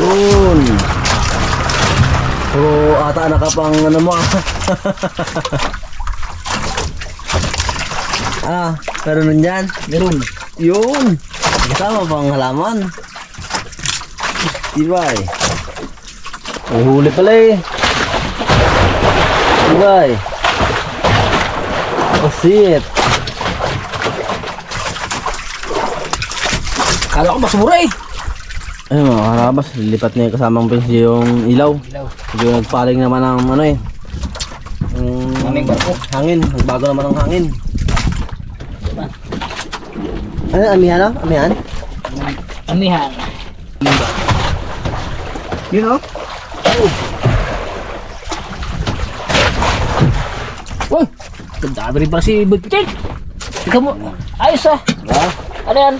Yun. Puro ata nakapang ano mo ah. ah, pero nun dyan. Meron. Yun. Kasama pang halaman. Tibay. May huli pala eh. Tibay. Oh shit. Kala ko mas mura eh. Ayun mga karabas, lipat na yung kasamang pinsi yung ilaw. Ilaw. Medyo nagpaling naman ng ano eh. Yung Aming barko. Hangin, nagbago naman ng hangin. Ano, amihan ah? Amihan? Amihan. Yun oh. Uy! Ganda rin pala si Bigpitik. Ikaw mo. Ayos ah. Ah, Ano yan?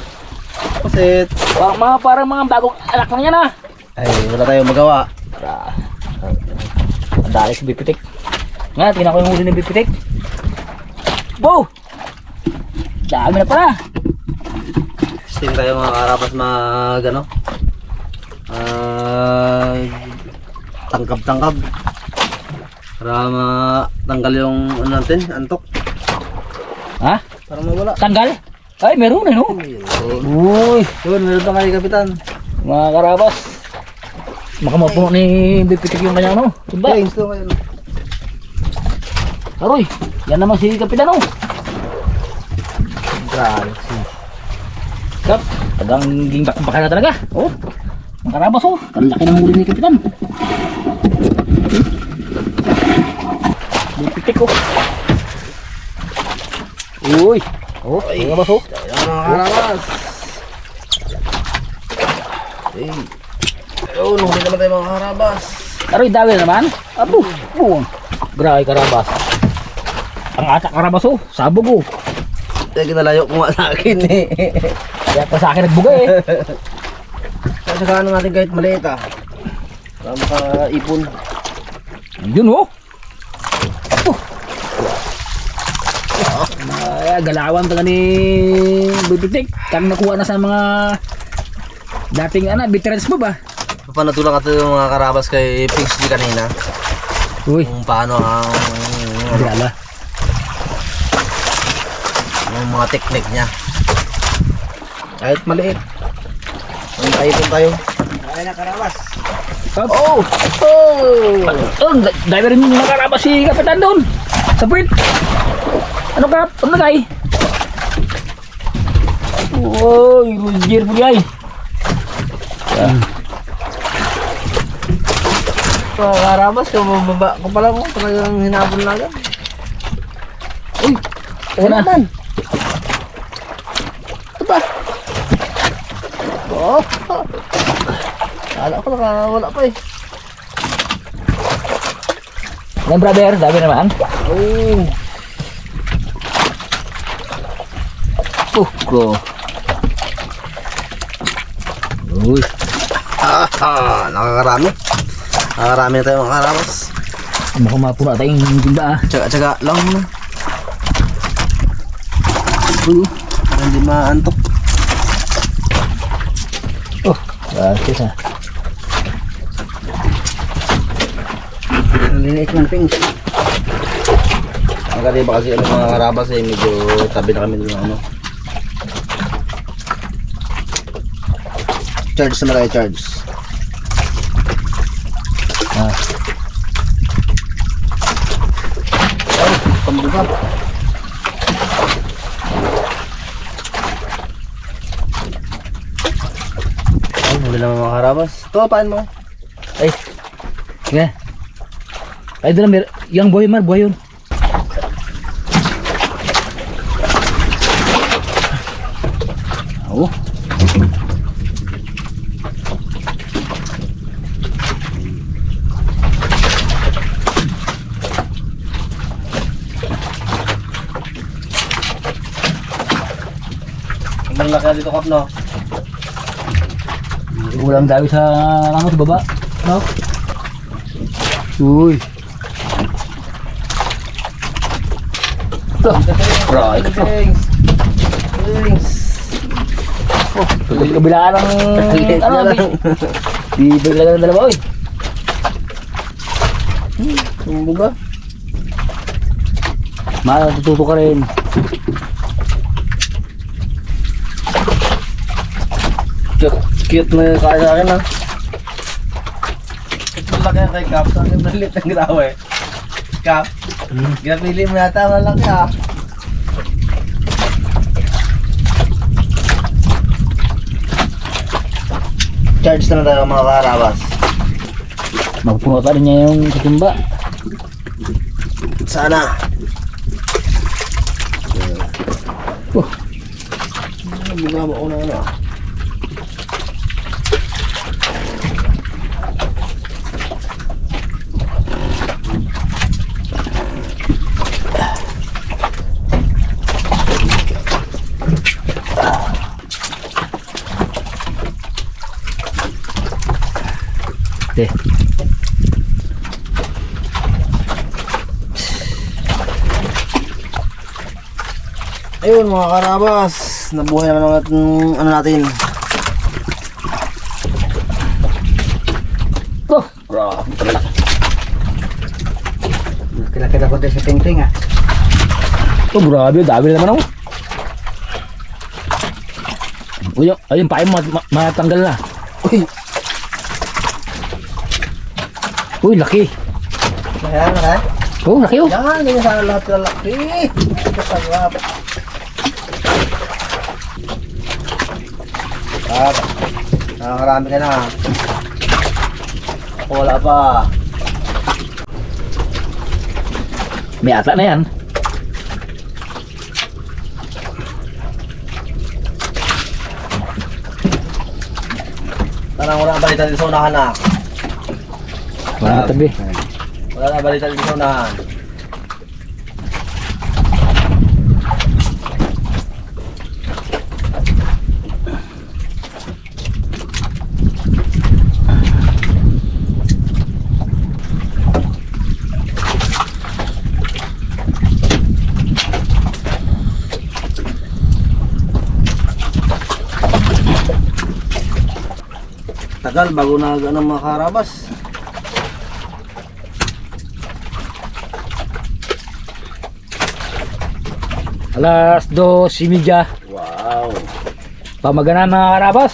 Kasit. Parang mga, parang mga bagong anak lang yan ah. Ay, wala tayong magawa. Ah. Ang dali si Bigpitik. Nga, tingnan ko yung huli ni Bigpitik. Bo! Dami na pala. Steam tayo mga karabas mag ano? Ah, tangkab-tangkab. Para matanggal yung ano natin, antok. Ha? Para mawala. Tanggal? Ay, meron eh no? Uy! Yun, meron pa kayo kapitan. Mga karabas. Makamapuno ni Bigpitik yung kanya ano. Diba? Okay, gusto kayo. Aroy, yan naman si Kapitan oh. Grabe. Kap, tagang gingbak baka na talaga. Oh. Mga karabas oh. Ang laki ng huli ni Kapitan. Bipitik oh. Uy. Oh, mga. Ayan mga karabas. Hey. Ayun, huli naman tayo mga karabas. Aroy, dami na naman. Abo. Oh. Grabe karabas. Ang atak karabas oh. Sabog oh. Kaya kinalayo ko nga sa akin eh. Kaya pa sa akin nagbuga eh. Kaya saka ano natin kahit maliit ah. Para makaipon. Yun. Oh. Ay, galawan talaga ni Bibitik. Kang nakuha na sa mga dating ana, veterans mo ba? Papanatulang ka yung mga karabas kay Pigs G kanina. Uy, Kung paano ang gala. yung mga teknik niya. Kahit maliit. Ang taipon tayo. Ay na karabas. Oh! Oh! Oh, di- diver rin yung nakaraba si Kapitan doon. Sa puwit. Ano ka? Ano na kay? Uy, Roger po yay. Mga karabas, kung mababa ko pala mo, talagang hinabol na agad. Uy! Ano naman? Ito ba? Oh! Kala ko nakawala pa eh. Yan brother, dami naman. Oh! Oh, go. Uy. Ah, nakakarami. Nakakarami na tayo mga karabas. Mukhang mapuna tayong timba ah. Tsaga-tsaga lang muna. Uy. Para hindi maantok. Oh, gracias ah. Ang liniit ng pings. Ang kaliba kasi ano mga karabas eh, medyo tabi na kami ng ano. Charge naman tayo, charge. Ah. Oh, pambugap. Ay, huli naman mga karabas. Ito, paan mo? Ay. Sige. Ay, doon na, yung buhay man, buhay yun. Oh. Na dito, Kap, no? Ulang dami sa ano sa baba. No? Uy. Ito. Ito. Thanks. Thanks. Oh, kabilaan ng ano, na lang. bi- Bibig lang ng dalawa, oy. Tumbuga. Matututo ka rin. Cute, na yung kaya sa akin ah. Ito laki ang kay Cap. Sa akin malit ang ginawa eh. Cap. Ginapili mo yata malaki ah. Charge na tayo mga karabas. Magpuno pa rin niya yung katumba. Sana. Oh. Ba mo una ano? Te. Ayun mga karabas, nabuhay naman ang ating- ano natin. Oh, grabe talaga. Kila-kila ko din sa tingting ah. Oh, grabe. Dami na naman ako. Uy, ayun, mo, ma- matanggal na. Uy, Uy, laki. ayan na Oh, laki oh. Yan, ganyan sana lahat ng laki. Kasarap. Sarap. Nakakarami ka na. Wala pa. May ata na yan. Parang wala na balita dito sa unahan na. Na tabi. Wala na balita dito sa unahan. Tagal bago na ano mga karabas. Alas dos, simidya. Wow. Pamagana mga karabas.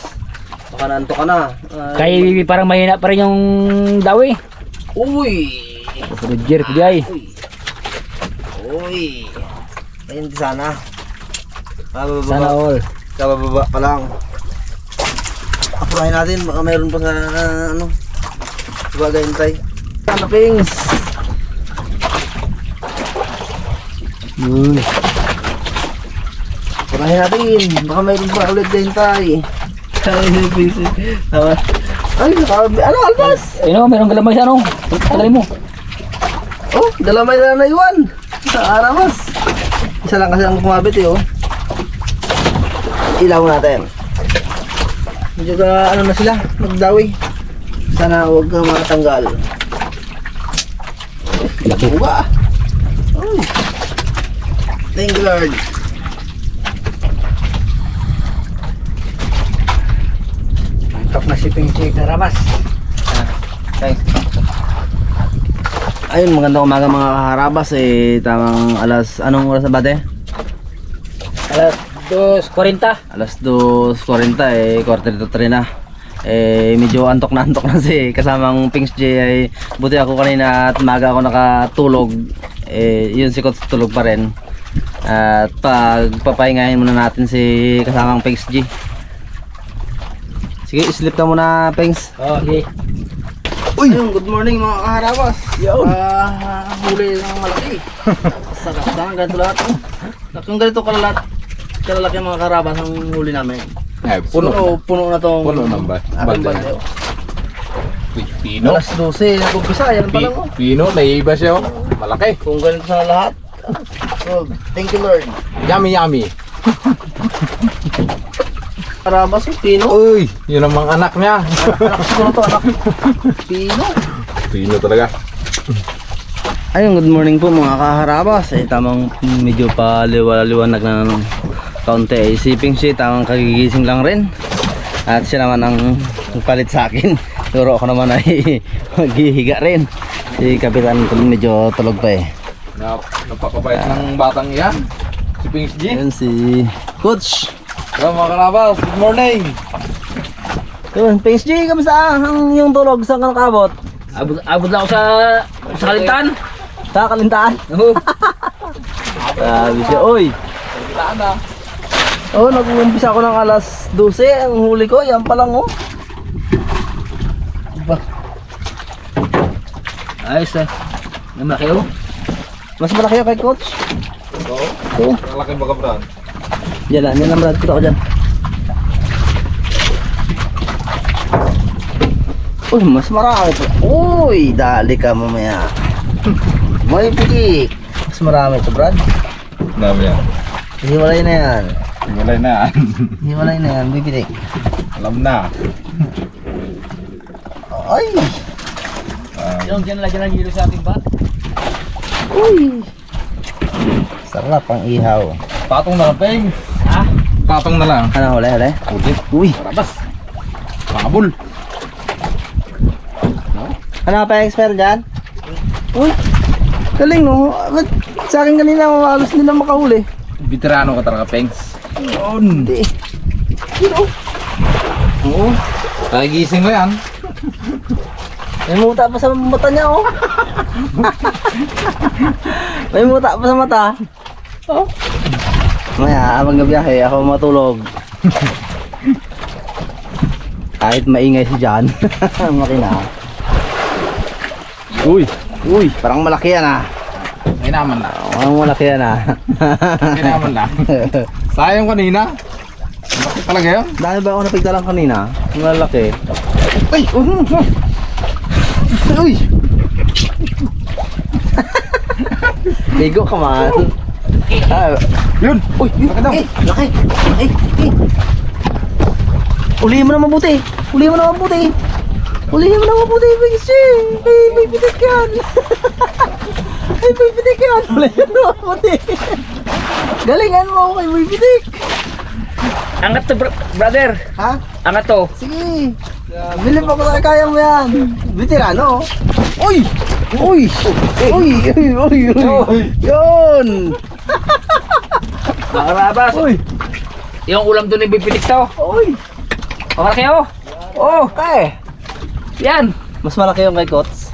Baka nanto ka na. Ay, Kay parang mahina pa rin yung dawi. Uy! Roger, kudiyay. Uy! Uy! Ayun sana. Kabababa. Sana all. Kabababa pa lang. Apurahin natin. Baka mayroon pa sa ano. Sabagay hintay. Ano Pings? Uy. Apurahin natin. Baka mayroon pa ulit. Ay, Pings. Tama. Ay, nakabi. Ano, Almas? Ayun o, meron galamay sa ano. Tagalin mo. Oh, dalamay na naiwan. Sa aramas. Isa lang kasi ang kumabit eh, oh. Ilaw natin. Medyo ka, ano na sila, magdawi. Sana huwag kang matanggal. Laki. Buka. Oh. Thank you, Lord. Mantap na Karabas. Thanks. Ayun, magandang umaga mga kaharabas eh. Tamang alas, anong oras na ba, te? Alas dos, 40. Alas 2.40 eh, quarter to 3 na. Eh, medyo antok na antok na si kasamang Pings J ay buti ako kanina at maga ako nakatulog. Eh, yun si Coach tulog pa rin. At pag papahingahin muna natin si kasamang Pings G. Sige, sleep ka muna, Pings. Oh, okay. Uy! Ayun, good morning mga kaharabas. Yo! Ah, huli ng malaki. Sarap na, ganito lahat. Oh. Kung ganito kalalat, kalalaki ang mga karabas ang huli namin. Ay, puno. So, puno na tong Puno ng ba- ating balde. oh. Uy, Pino. Alas 12, nag-umpisa, yan pa lang oh. Pino, naiiba siya oh. Malaki. Kung ganito sa lahat. So, thank you Lord. Yummy, yummy. Karabas yung pino. Uy, yun ang mga anak niya. Anak siguro to, anak. Pino. Pino talaga. Ayun, good morning po mga kaharabas. Eh, tamang medyo pa liwanag na ng kaunti. Eh, isipin siya, tamang kagigising lang rin. At siya naman ang palit sa akin. Siguro ako naman ay maghihiga rin. Si Kapitan Tulong medyo tulog pa eh. Nap napakabait ng batang yan. Si Pings G. Yan si Coach. Hello mga kalabas, good morning. Yun, Pings G, kamusta ang yung tulog sa kanakabot? Abot, abot lang ako sa, sa kalintaan. Sa kalintaan? Oo. Sabi siya, oy. Oh, nag-uumpisa ako ng alas 12. Ang huli ko, yan pa lang oh. Ayos eh. Ang malaki oh. Mas malaki ako kay Coach. Oo. Oo. Malaki ba ka Brad? Yan lang, yan lang brad. Kita ko dyan. Uy, mas marami pa. Uy, dali ka mamaya. May pikik. Mas marami to, Brad. Dami yan. Hiwalay na yan. Walay na yan. Hiwalay na yan, bibitik. Alam na. Ay! Yung dyan lagyan ng hilo sa ating ba? Uy! Sarap ang ihaw. Patong na Peng. Patong na lang. Ano, huli, huli? Ulit. Uy! Karabas. Pakabul. Ano pa expert dyan? Uy! Galing no? Sa akin kanina halos nila makahuli? Veterano ka talaga, Pengs. Yun. Hindi. Yun oh. Oo. Nagigising ko yan. May muta pa sa mata niya oh. May muta pa sa mata. Oh. Maya, habang gabiyahe, ako matulog. Kahit maingay si John. Makina. Uy, uy, parang malaki yan ah. May naman na. Parang malaki yan ah. May naman na. Sayang kanina. Bakit talaga yun? Dahil ba ako napigta lang kanina? Ang lalaki. Ay! Uy! Ligo ka man. Ah, Yun! uy, Laki daw. eh, laki. Eh, eh. Ulihin mo na mabuti. Ulihin mo na mabuti. Ulihin mo na mabuti, Bigsi. May, may pitik yan. Ay, may pitik yan. Ulihin mo na mabuti. Galingan mo kay may pitik. Angat to bro- brother. Ha? Angat to. Sige. Bilib ako na kaya mo yan. Veterano. Uy! Uy! Uy! Uy! Uy! Uy! Yun! Mga karabas. Uy! Yung ulam doon ay bipitik to. Uy! Ang malaki oh. Oh, Eh! yan. Mas malaki yung kay Kots.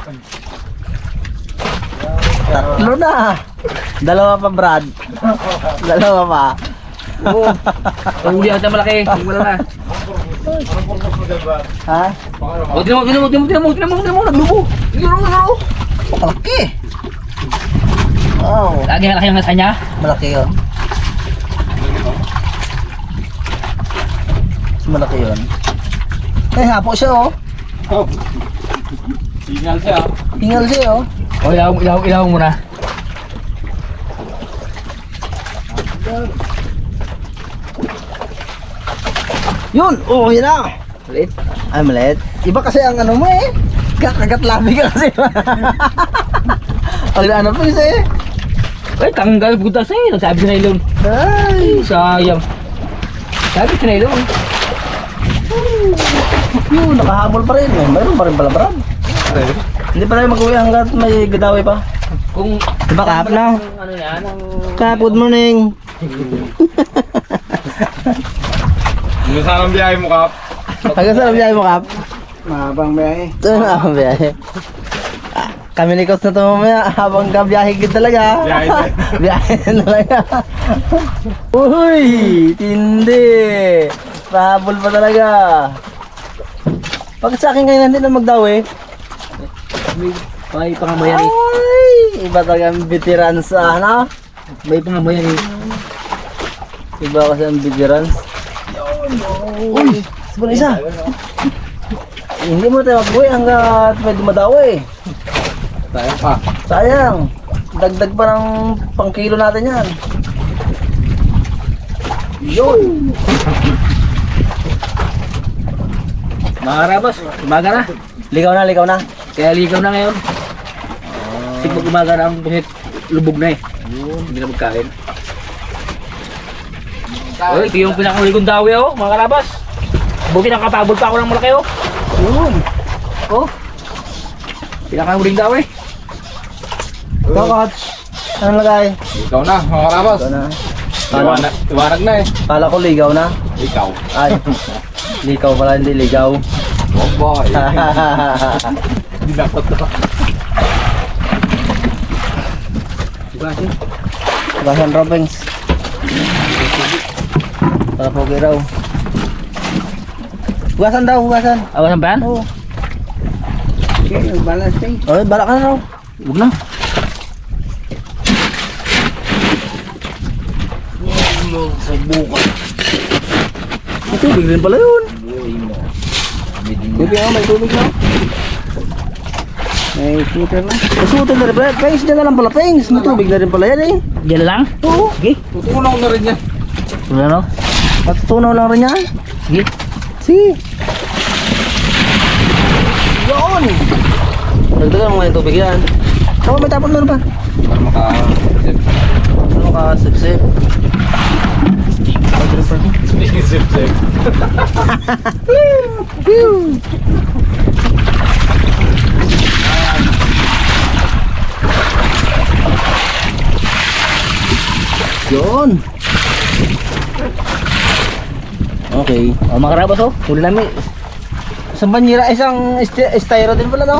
Tatlo na. Dalawa pa, Brad. Dalawa pa. Oo. Ang huli ako na malaki. Yung wala na. Ha? O, tinan mo, tinan mo, tinan mo, tinan mo, tinan mo, tinan mo, naglubo. Yun, yun, yun. Malaki. Wow. Lagi malaki ang nasa niya. Malaki yun. Malaki yun. Eh, hapo siya oh. Oh. Signal siya. Hingal siya oh. O, ilaw, ilaw, ilaw muna. Yun! Oh, yun na! Ulit. Ay, maliit. Iba kasi ang ano mo eh. Kakagat labi ka kasi. Ang ano pa kasi eh. Ay, tanggal butas eh. Sabi sa nailon. Ay! Sayang. Sabi sa nailon. Yun, nakahabol pa rin. May mayroon pa rin pala, Brad. Hindi pa tayo mag-uwi hanggat may gadawi pa. Kung Diba kahap na? ano yan, ang Kahap, good morning. Ano sana ang biyahe mo, Kap? Hanggang saan ang biyahe mo, Kap? Mahabang biyahe. Ito na ang biyahe. Ah, Kami ni Coach na ito mamaya habang kabiyahe kita talaga. Biyahe din. biyahe na talaga. Uy! Tindi! Pahabol pa talaga. Bakit sa akin kayo nandito na magdawi? may, may pangamayan eh. Ay! Iba talaga ang veteran sa ano? May pangamayan eh. Iba kasi ang veteran. Uy! Sabon isa! Hindi mo tayo mag-uwi hanggat may dumadawi. Sayang pa. Sayang. Dagdag pa ng pangkilo natin yan. Yun. Mga karabas, umaga na. Ligaw na, ligaw na. Kaya ligaw na ngayon. Kasi pag umaga na ang buhit, lubog na eh. Hindi na magkain. Uy, ito yung pinakahuli kong dawi oh, mga karabas. Buti nakapabol pa ako ng malaki oh. Yun. Oh. Pinakahuling daw eh. Ikaw, coach. Anong lagay? Ikaw na, mga karabas. Ikaw na. Iwanag na eh. Kala ko ligaw na. Ikaw. Ay, likaw pala, hindi ligaw. Oh boy. Hindi dapat na. Basan Robings. Para po raw. Hugasan daw, hugasan. Awasan ba yan? Oo. Okay, balance thing. Oh, balak ka na raw. Huwag na. May tubig rin pala yun. Tubig na, may tubig na. May shooter na. Masuto na rin pala. Pengs dyan na lang pala, pengs. May tubig na rin pala yan eh. Diyan lang? Oo. Sige. Tutunaw na rin yan. Wala no? Matutunaw lang rin yan. Sige. Sige. Yun. Dagdagan mo nga yung tubig yan. Ako may tapon meron pa. Para maka... Ano ka, sip-sip. Zip zip. Yun. Okay. O mga karabas oh. Huli namin. Isang banyera, isang st- styro din pala no?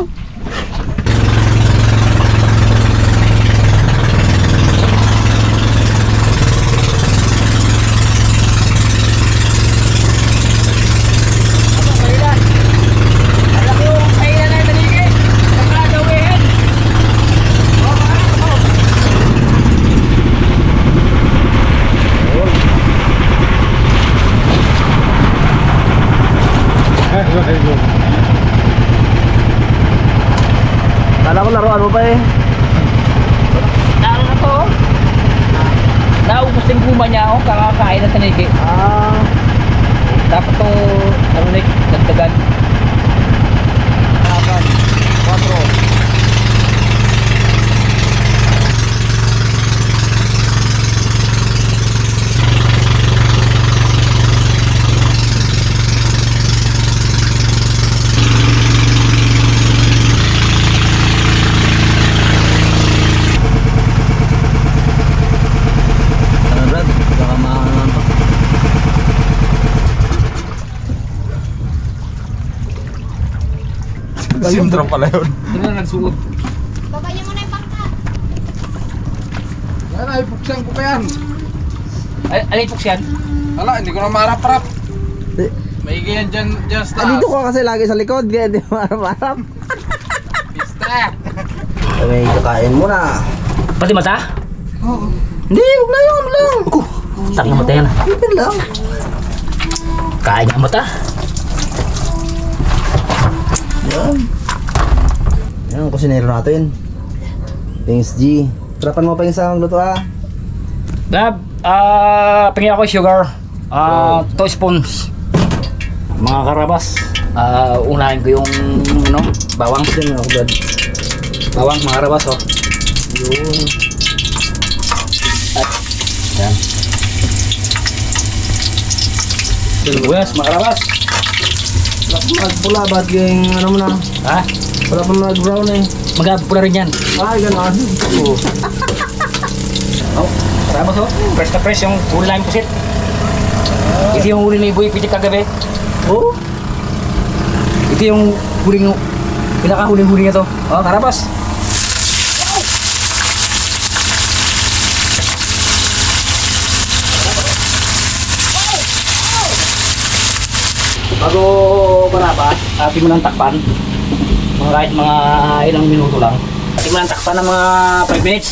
Ano na to? Naubos din kuma niya ako, kakakain na tanigi. Ah. Dapat to, ano na, dagdagan. Dapat, 4. Sintro pala yun. Ano na nagsuot? Baba niyo muna yung bangka. Yan ay, buksan ko pa yan. Ay, alay po siyan? Hala, hindi ko na marap-rap. Di- May ganyan dyan, dyan sa Ah, dito ko kasi lagi sa likod, kaya di marap-marap. Pista. May kakain muna. Pati mata? Hindi, huwag na yun, wag lang. Tangin mata yan. Hindi lang. Kain niya ang mata. Yan. Yan ang kusinero natin. Pings G. Tarapan mo pa yung sa magluto ah. Gab, ah, pingin ako sugar. Ah, two spoons. Mga karabas. Ah, unahin ko yung ano, bawang. Diyan ako, Brad. Bawang mga karabas oh. Yun. Yan. Sibuyas, mga karabas. Magpula, bad yung ano mo na. Ha? Wala pa mag-brown eh. Magpula rin yan. Ay, gano'n. Oo. Oh, karabas oh. Fresh na fresh yung huli namin pusit. Ito yung huli ni Boy Pitik kagabi. Oo. Ito yung huling pinakahuling-huli niya to. Oh, karabas. Bago marabas, atin mo ng takpan. Mga kahit mga ilang minuto lang. Ng takpan ng mga 5 minutes.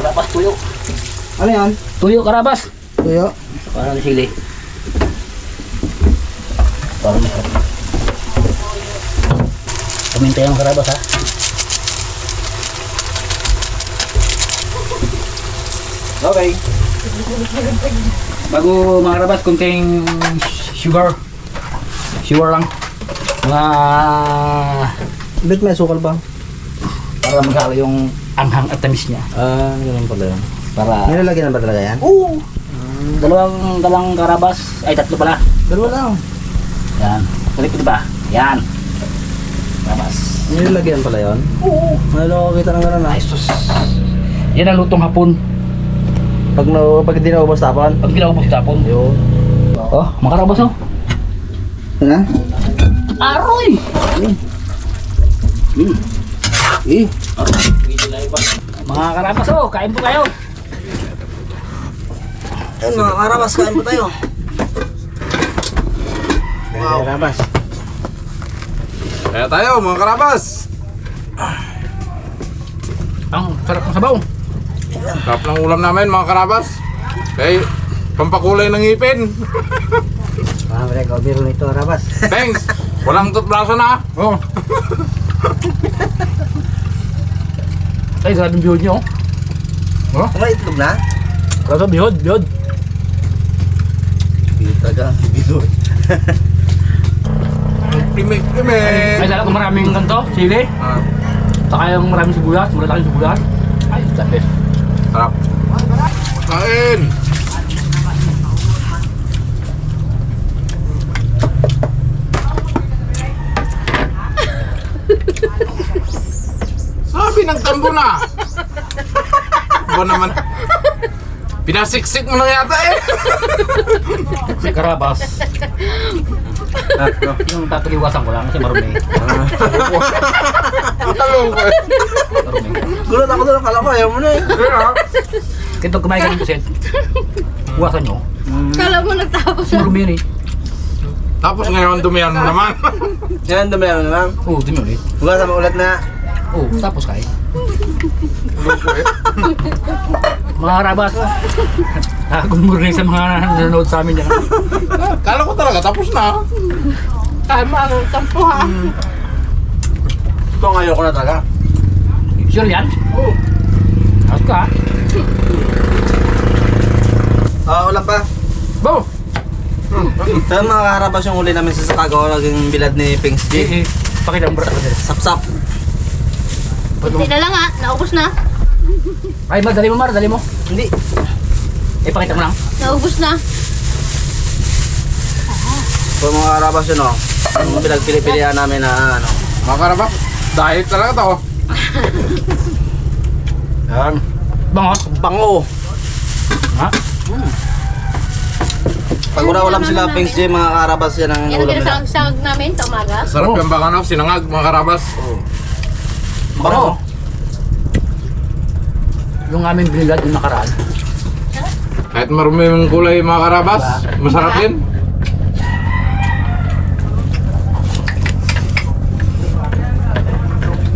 Karabas tuyo. Ano yan? Tuyo karabas. Tuyo. Parang sili. Parang masarap. Kumintay ang karabas ha. Okay. Bago mga karabas, kunting sugar. Sugar lang. Mga Bit may sukal ba? para maghalo yung anghang at tamis niya. Ah, ganun pala yun. Para Nilalagyan na ba talaga yan? Oo. Dalawang dalawang karabas, ay tatlo pala. Dalawa lang. Yan. Balik ko ba? Yan. Karabas. Nilagyan pala yun? Oo. Ano kita ng gano'n Ay, sus. Yan ang lutong hapon. Pag, na, pag hindi naubos tapon? Pag ginaubos tapon. Yun. Oh, makarabas oh. Ano? Aroy! Eh. Mga karabas oh, kain po kayo. Ayun mga karabas, kain po tayo. Wow. Karabas. Kaya tayo mga karabas. Ang sarap ng sabaw. Sarap ng ulam namin mga karabas. Kay pampakulay ng ngipin. Ah, mereka biro nito, karabas. Thanks. Walang tutbraso na. Oh. Ay, sarap yung bihod nyo. oh. May itlog na? Sarap yung bihod, bihod. Kita ka, biro. Timik, Ay, timik. sarap kung maraming ganito, sili. Ah, Saka yung maraming sibuyas, malalaking sibuyas. Ay, best. sarap. Kain. Sabi ng tambo na. Ba naman. Pinasiksik mo na yata eh. Si Karabas. yung tataliwasan ko lang kasi marumi. Talong ko eh. marumi. Gulat ako doon, akala ko ayaw mo na eh. Pag kumain ka ng puset, buwasan nyo. Kala mo nagtapos Kasi marumi yun eh. Tapos ngayon dumihan mo naman. Yan, ano naman. Oo, dumi ulit. Huwag sama ulit na. Oo, tapos kain. Mga Karabas. Ah, good morning sa mga nanonood sa amin dyan. Kala ko talaga tapos na. Tama ang tampo ha. Ito ang ayaw ko na talaga. Sure yan? Oo. Tapos ka. Ah, ulam pa. Bo! Pero mga karabas yung huli namin sa Sakago, naging bilad ni Pings G. Eh, eh. Pakita mo bro. Sapsap. Kunti na lang ha. Naubos na. Ay, Mar, dali mo Mar, dali mo. Hindi. Eh, pakita mo lang. Naubos na. So mga karabas yun oh. Yung pinagpili-pilihan namin na ano. Mga karabas, diet talaga to. Yan. Bangos. Bango. Ha? Pag wala ulam sila Pings G, mga karabas yan ang Yan ang ulam nila. pinasangag namin sa umaga. Sarap yung baka na, sinangag mga karabas. Bango. Yung aming binilad yung nakaraan. Kahit marumi yung kulay mga karabas, masarap din.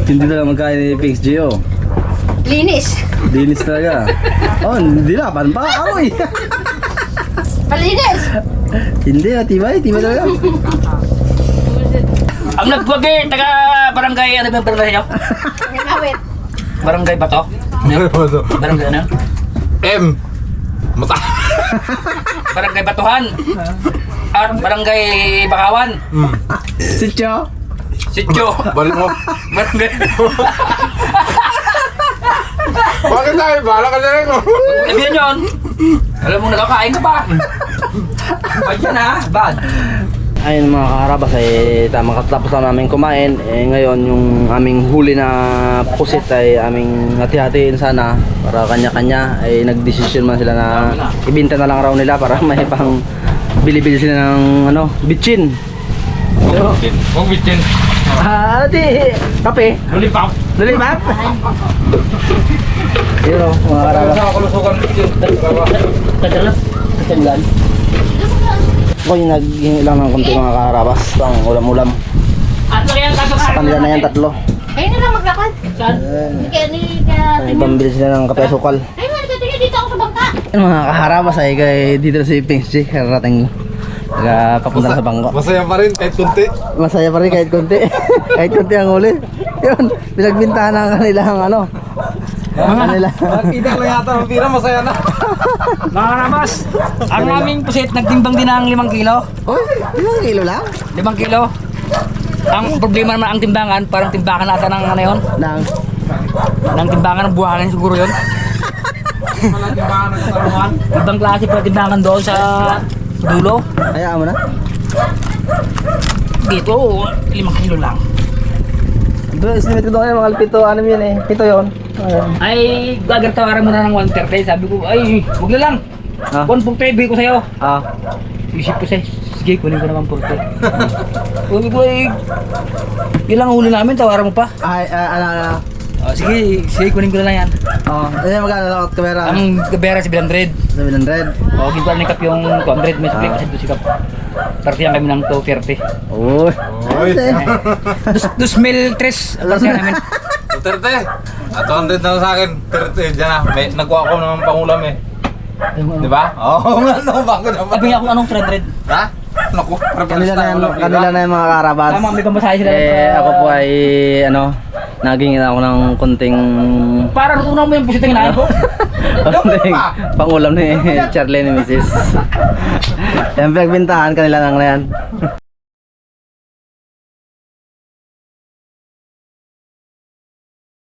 Hindi talaga magkain ni Pings G oh. Linis. Dinis talaga. Oh, hindi na. Paano pa? Amoy! Malinis. hindi ah, tibay. Tibay talaga. Ang nagwagi, taga barangay, ano ba yung barangay nyo? Barangay ba to? Barangay ano? M. Mata. Barangay Batuhan. At Barangay Bakawan. Mm. Sityo. Sityo. Balik mo. Barangay. Bakit tayo? Bahala ka na rin oh. Sabihan yun. Alam mo, nakakain ka pa. Bad yan ha, bad. Ayun mga kakarabas ay tamang katapos na namin kumain. Eh, ngayon yung aming huli na pusit ay aming hati-hatiin sana para kanya-kanya ay nagdesisyon man sila na ibinta na lang raw nila para may pang bili-bili sila ng ano, bitchin. Huwag bitin. Ah, di kape. Lollipop. Lollipop. Yun o, mga karabas. Nakakulusukan bitin. Kadalas. Kadalas. Ako yung naging lang ng konti mga karabas. Ito ang ulam-ulam. Ang Sa kanila na yan tatlo. Kayo na lang maglakad. Saan? Kaya ni kaya Ay, pambili sila ng kape sukal. Ay, man, tingin dito ako sa bangka. Yan mga kaharabas ay kay dito na si Pings G. Karating Taga papunta sa bangko. Masaya pa rin kahit kunti. Masaya pa rin kahit konti. kahit konti ang huli. Yun, pinagbintahan ng kanilang ano. Kanila. Kita lang yata ang pira, masaya na. Mga karabas, ang aming pusit nagtimbang din ng 5 kilo. Uy, limang kilo lang? 5 kilo. Ang problema naman ang timbangan, parang timbangan ata ng ano yun? Nang. Ng timbangan ng buhangin siguro yun. Ibang klase pa timbangan doon sa dulo. Hayaan mo na. Dito, limang kilo lang. Doon, estimate ko doon kayo, mga pito, ano yun eh. Pito yun. Ayun. Ay, gagartawaran mo na ng 130. Sabi ko, ay, huwag na lang. Ah. 140 bigay ko sa'yo. Ah. Isip ko sa'yo, sige, kunin ko naman 40. Sabi ko, ay, yun lang ang huli namin, tawaran mo pa. Ay, ah, ano, ano. Oh, sige, sige, kunin ko na lang yan. Oh, eh, magkano lang at kamera? Ang kabera si 700. 700. O, give ko na kap yung 200. May split kasi doon si kap. Partiyan kami ng 230. Uy. Uy. Dus, dus mil tres. Partiyan namin. Duterte. At 200 na lang sa akin. 30 dyan na. May, nagkuha ko naman pangulam eh. Ano. Di ba? Oo nga, no, bago naman. Sabi niya kung anong 300. Ha? Naku, Kanila na yan, kanila na yung mga karabas. Tama, may pamasahe sila. Eh, ako po ay, ano, naging ako ng kunting... Para natutunan mo yung pusit ng inahin ko. kunting pangulam ni Charlie ni Mrs. Yan, pinagbintahan kanila lang na yan.